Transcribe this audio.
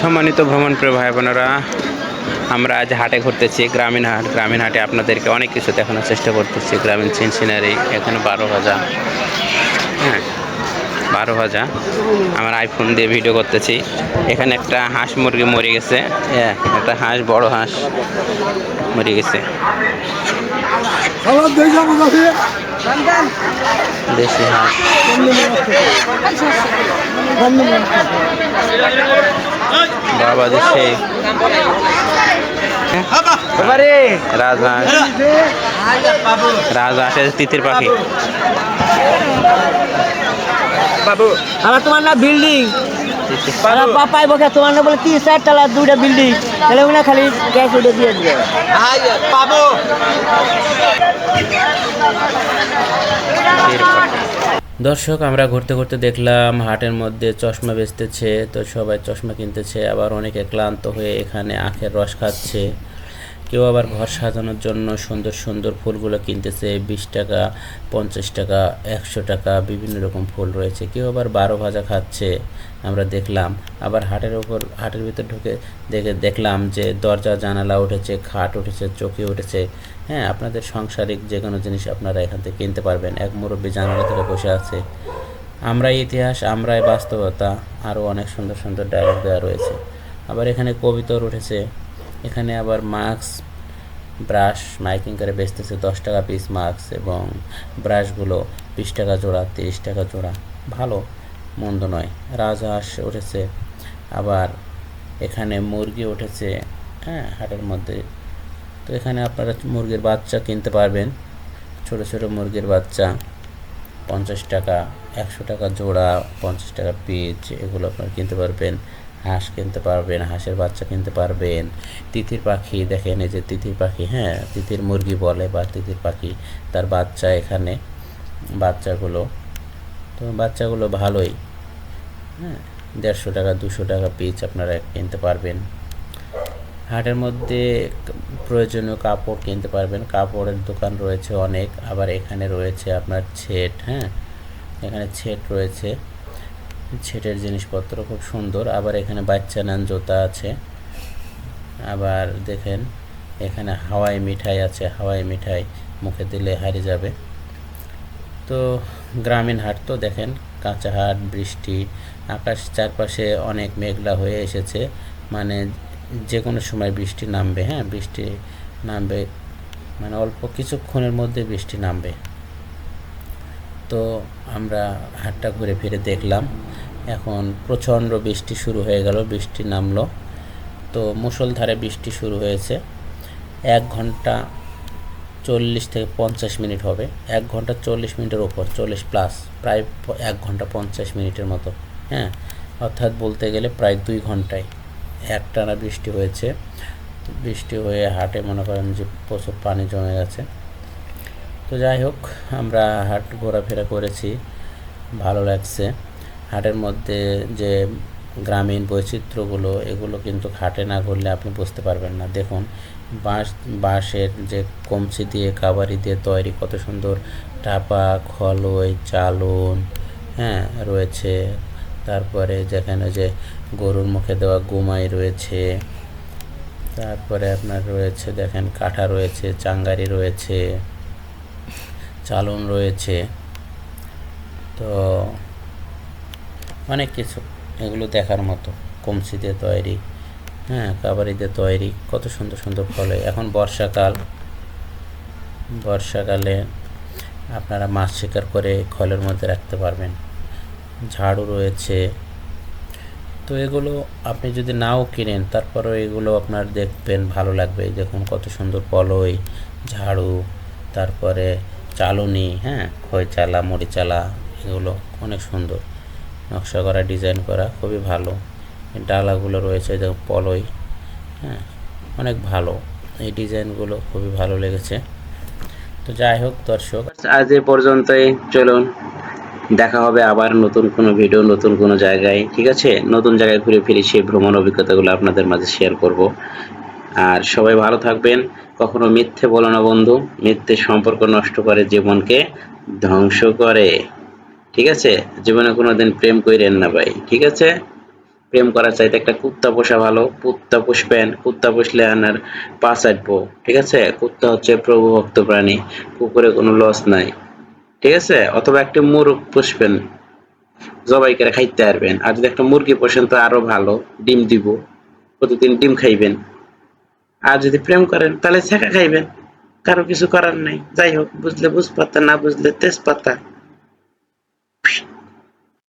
সম্মানিত ভ্রমণ প্রিয় ভাই বোনেরা আমরা আজ হাটে ঘুরতেছি গ্রামীণ হাট। গ্রামীণ হাটে আপনাদেরকে অনেক কিছু দেখানোর চেষ্টা করতেছি। গ্রামীণ সিন সিনারি এখানে বারো ভাজা হ্যাঁ বারো ভাজা আমার আইফোন দিয়ে ভিডিও করতেছি। এখানে একটা হাঁস মুরগি মরে গেছে। হ্যাঁ একটা হাঁস বড় হাঁস মরে গেছে। দেশি হাঁস। বাবা দেশে রাজহাঁস রাজহাঁস এটা তিতির পাখি। আমার তোমার না বিল্ডিং তিতির পাপাই বকে তোমার না বলে তিন চার তলা দুইটা বিল্ডিং তাহলে খালি গ্যাস উঠে দিয়ে দিবে। দর্শক, আমরা ঘুরতে ঘুরতে দেখলাম, হাটের মধ্যে চশমা বেচতেছে, তো সবাই চশমা কিনতেছে, আবার অনেকে ক্লান্ত হয়ে এখানে আখের রস খাচ্ছে। কেউ আবার ঘর সাজানোর জন্য সুন্দর সুন্দর ফুলগুলো কিনতেছে, বিশ টাকা, পঞ্চাশ টাকা, একশো টাকা, বিভিন্ন রকম ফুল রয়েছে। কেউ আবার বারো ভাজা খাচ্ছে, আমরা দেখলাম। আবার হাটের ওপর, হাটের ভিতর ঢুকে দেখে দেখলাম যে দরজা, জানালা উঠেছে, খাট উঠেছে, চৌকি উঠেছে। হ্যাঁ আপনাদের সাংসারিক যে কোনো জিনিস আপনারা এখান থেকে কিনতে পারবেন। এক মুরব্বী জানালা থেকে বসে আছে। আমরাই ইতিহাস, আমরাই বাস্তবতা, আরও অনেক সুন্দর সুন্দর ডায়লগ দেওয়া রয়েছে। আবার এখানে কবিতর উঠেছে। এখানে আবার মাস্ক ব্রাশ মাইকিং করে বেচতেছে দশ টাকা পিস মাস্ক এবং ব্রাশগুলো বিশ টাকা জোড়া, তিরিশ টাকা জোড়া। ভালো, মন্দ নয়। রাজহাঁস উঠেছে। আবার এখানে মুরগি উঠেছে হ্যাঁ হাটের মধ্যে। তো এখানে আপনারা মুরগির বাচ্চা কিনতে পারবেন। ছোট ছোট মুরগির বাচ্চা, পঞ্চাশ টাকা, একশো টাকা জোড়া, পঞ্চাশ টাকা পিস এগুলো আপনারা কিনতে পারবেন। হাঁস কিনতে পারবেন, হাঁসের বাচ্চা কিনতে পারবেন। তিতির পাখি দেখেন, এই যে তিতির পাখি হ্যাঁ? তিতির মুরগি বলে বা তিতির পাখি, তার বাচ্চা এখানে, বাচ্চাগুলো। তো বাচ্চাগুলো ভালোই হ্যাঁ? দেড়শো টাকা, দুশো টাকা পিস আপনারা কিনতে পারবেন। হাটের মধ্যে প্রয়োজনীয় কাপড় কিনতে পারবেন। কাপড়ের দোকান রয়েছে অনেক, আবার এখানে রয়েছে আপনার ছেট হ্যাঁ? এখানে ছেট রয়েছে। ছেটের জিনিসপত্র খুব সুন্দর। আবার এখানে বাচ্চা নেন জুতা আছে। আবার দেখেন, এখানে হাওয়াই মিঠাই আছে। হাওয়াই মিঠাই মুখে দিলে হারিয়ে যাবে। তো গ্রামীণ হাট তো দেখেন, কাঁচা হাট, বৃষ্টি, আকাশ চারপাশে অনেক মেঘলা হয়ে এসেছে। মানে যে কোনো সময় বৃষ্টি নামবে হ্যাঁ? বৃষ্টি নামবে মানে অল্প কিছুক্ষণের মধ্যে বৃষ্টি নামবে। তো আমরা হাটটা ঘুরে ফিরে দেখলাম। এখন প্রচণ্ড বৃষ্টি শুরু হয়ে গেল, বৃষ্টি নামলো। তো মুষলধারে বৃষ্টি শুরু হয়েছে। এক ঘণ্টা চল্লিশ থেকে পঞ্চাশ মিনিট হবে। এক ঘণ্টা চল্লিশ মিনিটের ওপর, চল্লিশ প্লাস, প্রায় এক ঘণ্টা পঞ্চাশ মিনিটের মতো। হ্যাঁ অর্থাৎ বলতে গেলে প্রায় দুই ঘন্টায় একটানা বৃষ্টি হয়েছে। বৃষ্টি হয়ে হাটে মনে করেন যে প্রচুর পানি জমে গেছে। তো যাই হোক, আমরা হাট ঘোরাফেরা করেছি। ভালো লাগছে। হাটের মধ্যে যে গ্রামীণ বৈচিত্র্যগুলো, এগুলো কিন্তু হাটে না ঘুরলে আপনি বুঝতে পারবেন না। দেখুন, বাঁশ, বাঁশের যে কমচি দিয়ে, কাবারি দিয়ে তৈরি কত সুন্দর টাপা, খলই, চালন হ্যাঁ রয়েছে। তারপরে যেখানে যে গরুর মুখে দেওয়া গুমাই রয়েছে। তারপরে আপনার রয়েছে, দেখেন কাঠা রয়েছে, চাঙ্গারি রয়েছে, চালন রয়েছে। তো অনেক কিছু। এগুলো দেখার মতো। কমসি দিয়ে তৈরি। হ্যাঁ কাবারি দিয়ে তৈরি। কত সুন্দর সুন্দর ফলে এখন বর্ষাকাল। বর্ষাকালে আপনারা মাছ শিকার করে খলের মধ্যে রাখতে পারবেন। ঝাড়ু রয়েছে। তো এগুলো আপনি যদি নাও কিনেন, তারপরেও এগুলো আপনার দেখবেন, ভালো লাগবে। দেখুন কত সুন্দর পলই ঝাড়ু, তারপরে চালুনি হ্যাঁ খই চালা, এগুলো অনেক সুন্দর। নকশা করা ডিজাইন করা খুবই ভালো। ডালাগুলো রয়েছে দেখুন পলই হ্যাঁ অনেক ভালো। এই ডিজাইনগুলো খুবই ভালো লেগেছে। তো যাই হোক, দর্শক। আজ এ পর্যন্তই। চলুন, দেখা হবে আবার নতুন কোনো ভিডিও নতুন কোনো জায়গায়, ঠিক আছে? নতুন জায়গায় ঘুরে ফিরে সেই ভ্রমণ অভিজ্ঞতাগুলো আপনাদের মাঝে শেয়ার করব। আর সবাই ভালো থাকবেন। কখনো মিথ্যে বলো না বন্ধু, মিথ্যে সম্পর্ক নষ্ট করে জীবনকে ধ্বংস করে। ঠিক আছে? জীবনে কোনোদিন প্রেম কইরেন না ভাই, ঠিক আছে? প্রেম করার চাইতে একটা কুত্তা পোষা ভালো। কুত্তা পুষবেন, কুত্তা পুষলে আনার পা চাটবো, ঠিক আছে? কুত্তা হচ্ছে প্রভু ভক্ত প্রাণী, কুকুরে কোনো লস নাই, ঠিক আছে? অথবা একটা মুরগ পুষবেন, জবাই করে খাইতে পারবেন। আর যদি একটা মুরগি পোষেন তো আরও ভালো, ডিম দিব, প্রতিদিন ডিম খাইবেন। আর যদি প্রেম করেন, তাহলে ছেঁকা খাইবেন। কারও কিছু করার নাই, যাই হোক, বুঝলে বুঝপাতা, না বুঝলে তেজপাতা।